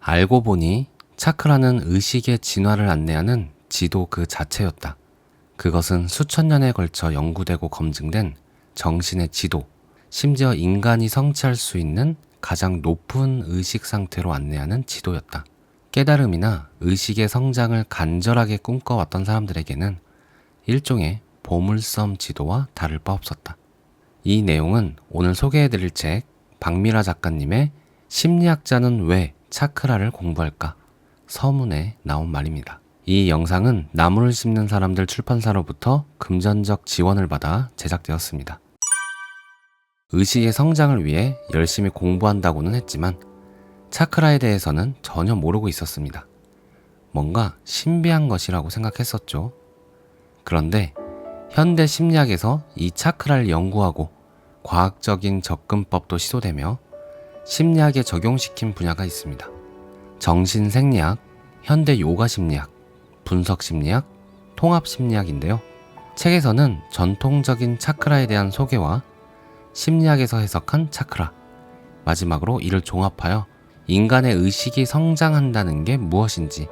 알고 보니 차크라는 의식의 진화를 안내하는 지도 그 자체였다. 그것은 수천 년에 걸쳐 연구되고 검증된 정신의 지도, 심지어 인간이 성취할 수 있는 가장 높은 의식 상태로 안내하는 지도였다. 깨달음이나 의식의 성장을 간절하게 꿈꿔왔던 사람들에게는 일종의 보물섬 지도와 다를 바 없었다. 이 내용은 오늘 소개해드릴 책 박미라 작가님의 심리학자는 왜 차크라를 공부할까? 서문에 나온 말입니다. 이 영상은 나무를 심는 사람들 출판사로부터 금전적 지원을 받아 제작되었습니다. 의식의 성장을 위해 열심히 공부한다고는 했지만 차크라에 대해서는 전혀 모르고 있었습니다. 뭔가 신비한 것이라고 생각했었죠. 그런데 현대 심리학에서 이 차크라를 연구하고 과학적인 접근법도 시도되며 심리학에 적용시킨 분야가 있습니다. 정신생리학, 현대 요가 심리학, 분석 심리학, 통합 심리학인데요. 책에서는 전통적인 차크라에 대한 소개와 심리학에서 해석한 차크라, 마지막으로 이를 종합하여 인간의 의식이 성장한다는 게 무엇인지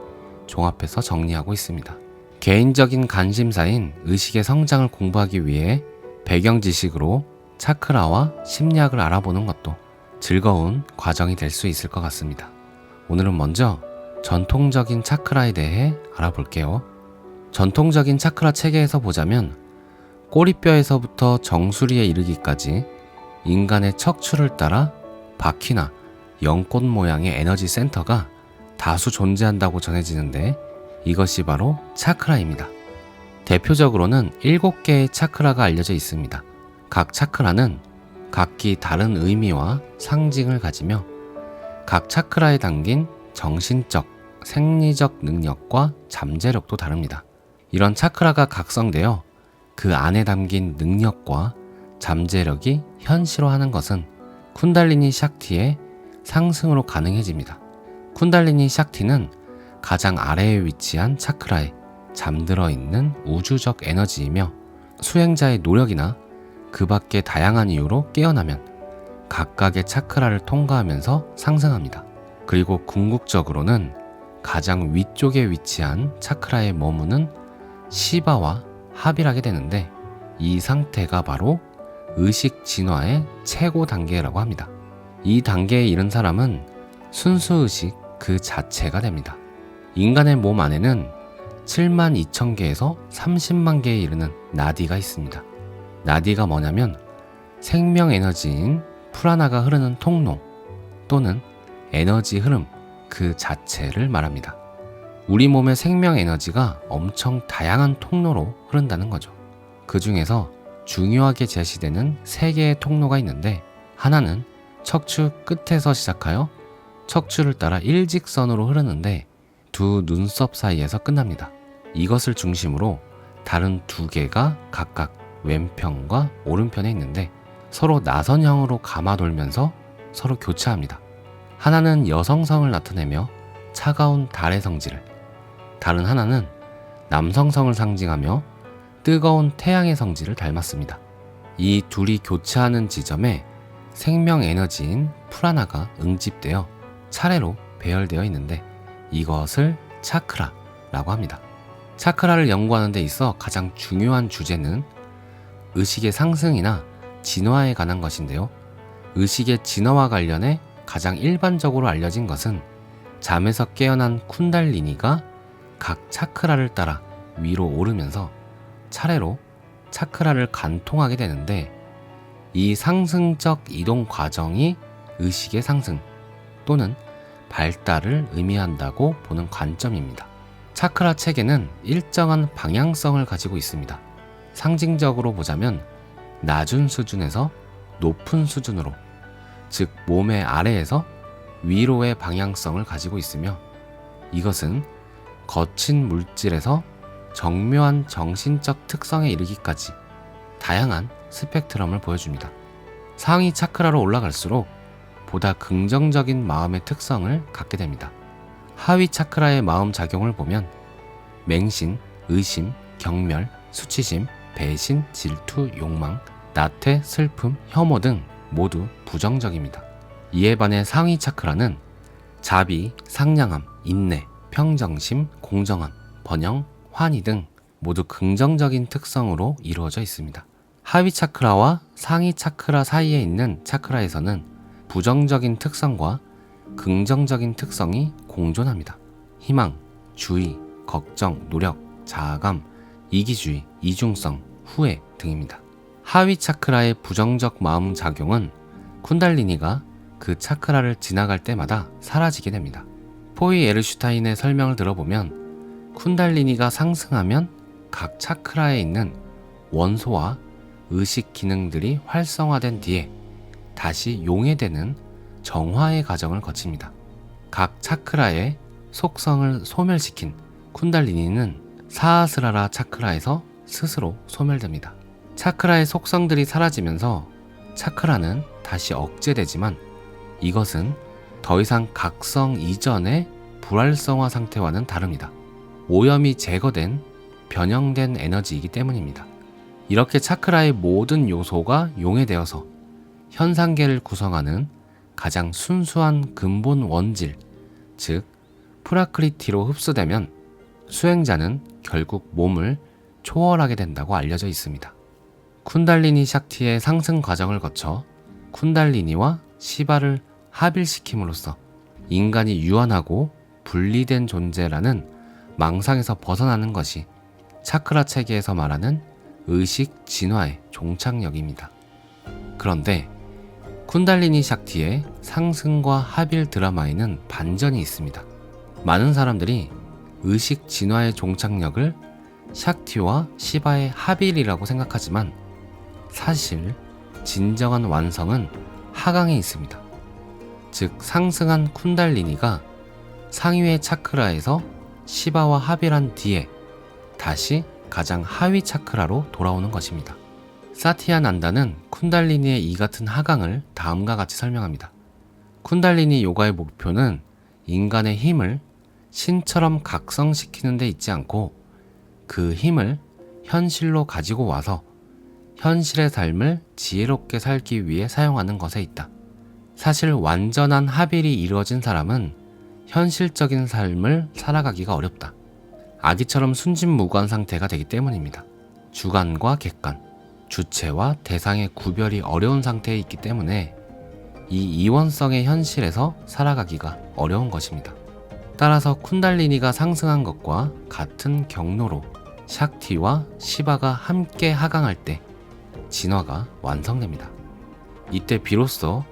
종합해서 정리하고 있습니다. 개인적인 관심사인 의식의 성장을 공부하기 위해 배경 지식으로 차크라와 심리학을 알아보는 것도 즐거운 과정이 될 수 있을 것 같습니다. 오늘은 먼저 전통적인 차크라에 대해 알아볼게요. 전통적인 차크라 체계에서 보자면 꼬리뼈에서부터 정수리에 이르기까지 인간의 척추를 따라 바퀴나 연꽃 모양의 에너지 센터가 다수 존재한다고 전해지는데 이것이 바로 차크라입니다. 대표적으로는 7개의 차크라가 알려져 있습니다. 각 차크라는 각기 다른 의미와 상징을 가지며 각 차크라에 담긴 정신적, 생리적 능력과 잠재력도 다릅니다. 이런 차크라가 각성되어 그 안에 담긴 능력과 잠재력이 현실화하는 것은 쿤달리니 샥티의 상승으로 가능해집니다. 쿤달리니 샥티는 가장 아래에 위치한 차크라에 잠들어 있는 우주적 에너지이며 수행자의 노력이나 그 밖의 다양한 이유로 깨어나면 각각의 차크라를 통과하면서 상승합니다. 그리고 궁극적으로는 가장 위쪽에 위치한 차크라에 머무는 시바와 합일하게 되는데 이 상태가 바로 의식 진화의 최고 단계라고 합니다. 이 단계에 이른 사람은 순수 의식 그 자체가 됩니다. 인간의 몸 안에는 7만 2천 개에서 30만 개에 이르는 나디가 있습니다. 나디가 뭐냐면 생명 에너지인 프라나가 흐르는 통로 또는 에너지 흐름 그 자체를 말합니다. 우리 몸의 생명 에너지가 엄청 다양한 통로로 흐른다는 거죠. 그 중에서 중요하게 제시되는 세 개의 통로가 있는데 하나는 척추 끝에서 시작하여 척추를 따라 일직선으로 흐르는데 두 눈썹 사이에서 끝납니다. 이것을 중심으로 다른 두 개가 각각 왼편과 오른편에 있는데 서로 나선형으로 감아 돌면서 서로 교차합니다. 하나는 여성성을 나타내며 차가운 달의 성질을, 다른 하나는 남성성을 상징하며 뜨거운 태양의 성질을 닮았습니다. 이 둘이 교차하는 지점에 생명 에너지인 프라나가 응집되어 차례로 배열되어 있는데 이것을 차크라라고 합니다. 차크라를 연구하는 데 있어 가장 중요한 주제는 의식의 상승이나 진화에 관한 것인데요. 의식의 진화와 관련해 가장 일반적으로 알려진 것은 잠에서 깨어난 쿤달리니가 각 차크라를 따라 위로 오르면서 차례로 차크라를 관통하게 되는데 이 상승적 이동 과정이 의식의 상승 또는 발달을 의미한다고 보는 관점입니다. 차크라 체계는 일정한 방향성을 가지고 있습니다. 상징적으로 보자면 낮은 수준에서 높은 수준으로, 즉 몸의 아래에서 위로의 방향성을 가지고 있으며 이것은 거친 물질에서 정묘한 정신적 특성에 이르기까지 다양한 스펙트럼을 보여줍니다. 상위 차크라로 올라갈수록 보다 긍정적인 마음의 특성을 갖게 됩니다. 하위 차크라의 마음 작용을 보면 맹신, 의심, 경멸, 수치심, 배신, 질투, 욕망, 나태, 슬픔, 혐오 등 모두 부정적입니다. 이에 반해 상위 차크라는 자비, 상냥함, 인내, 평정심, 공정함, 번영, 환희 등 모두 긍정적인 특성으로 이루어져 있습니다. 하위 차크라와 상위 차크라 사이에 있는 차크라에서는 부정적인 특성과 긍정적인 특성이 공존합니다. 희망, 주의, 걱정, 노력, 자아감, 이기주의, 이중성, 후회 등입니다. 하위 차크라의 부정적 마음 작용은 쿤달리니가 그 차크라를 지나갈 때마다 사라지게 됩니다. 포이 에르슈타인의 설명을 들어보면 쿤달리니가 상승하면 각 차크라에 있는 원소와 의식 기능들이 활성화된 뒤에 다시 용해되는 정화의 과정을 거칩니다. 각 차크라의 속성을 소멸시킨 쿤달리니는 사하스라라 차크라에서 스스로 소멸됩니다. 차크라의 속성들이 사라지면서 차크라는 다시 억제되지만 이것은 더 이상 각성 이전의 불활성화 상태와는 다릅니다. 오염이 제거된 변형된 에너지이기 때문입니다. 이렇게 차크라의 모든 요소가 용해되어서 현상계를 구성하는 가장 순수한 근본 원질, 즉 프라크리티로 흡수되면 수행자는 결국 몸을 초월하게 된다고 알려져 있습니다. 쿤달리니 샥티의 상승 과정을 거쳐 쿤달리니와 시바를 합일시킴으로써 인간이 유한하고 분리된 존재라는 망상에서 벗어나는 것이 차크라 체계에서 말하는 의식 진화의 종착역입니다. 그런데 쿤달리니 샥티의 상승과 합일 드라마에는 반전이 있습니다. 많은 사람들이 의식 진화의 종착역을 샥티와 시바의 합일이라고 생각하지만 사실 진정한 완성은 하강에 있습니다. 즉 상승한 쿤달리니가 상위의 차크라에서 시바와 합일한 뒤에 다시 가장 하위 차크라로 돌아오는 것입니다. 사티아 난다는 쿤달리니의 이 같은 하강을 다음과 같이 설명합니다. 쿤달리니 요가의 목표는 인간의 힘을 신처럼 각성시키는 데 있지 않고 그 힘을 현실로 가지고 와서 현실의 삶을 지혜롭게 살기 위해 사용하는 것에 있다. 사실 완전한 합일이 이루어진 사람은 현실적인 삶을 살아가기가 어렵다. 아기처럼 순진무구한 상태가 되기 때문입니다. 주관과 객관, 주체와 대상의 구별이 어려운 상태에 있기 때문에 이 이원성의 현실에서 살아가기가 어려운 것입니다. 따라서 쿤달리니가 상승한 것과 같은 경로로 샥티와 시바가 함께 하강할 때 진화가 완성됩니다. 이때 비로소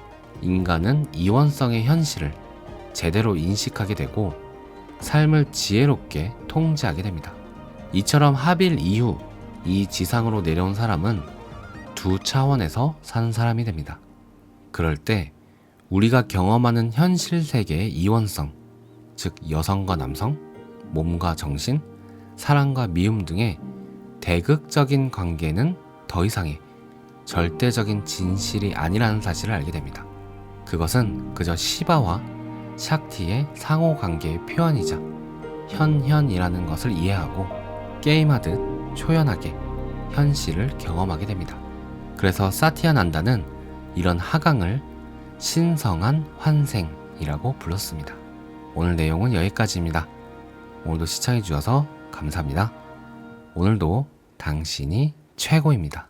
인간은 이원성의 현실을 제대로 인식하게 되고 삶을 지혜롭게 통제하게 됩니다. 이처럼 합일 이후 이 지상으로 내려온 사람은 두 차원에서 산 사람이 됩니다. 그럴 때 우리가 경험하는 현실 세계의 이원성, 즉 여성과 남성, 몸과 정신, 사랑과 미움 등의 대극적인 관계는 더 이상의 절대적인 진실이 아니라는 사실을 알게 됩니다. 그것은 그저 시바와 샥티의 상호 관계의 표현이자 현현이라는 것을 이해하고 게임하듯 초연하게 현실을 경험하게 됩니다. 그래서 사티아 난다는 이런 하강을 신성한 환생이라고 불렀습니다. 오늘 내용은 여기까지입니다. 오늘도 시청해주셔서 감사합니다. 오늘도 당신이 최고입니다.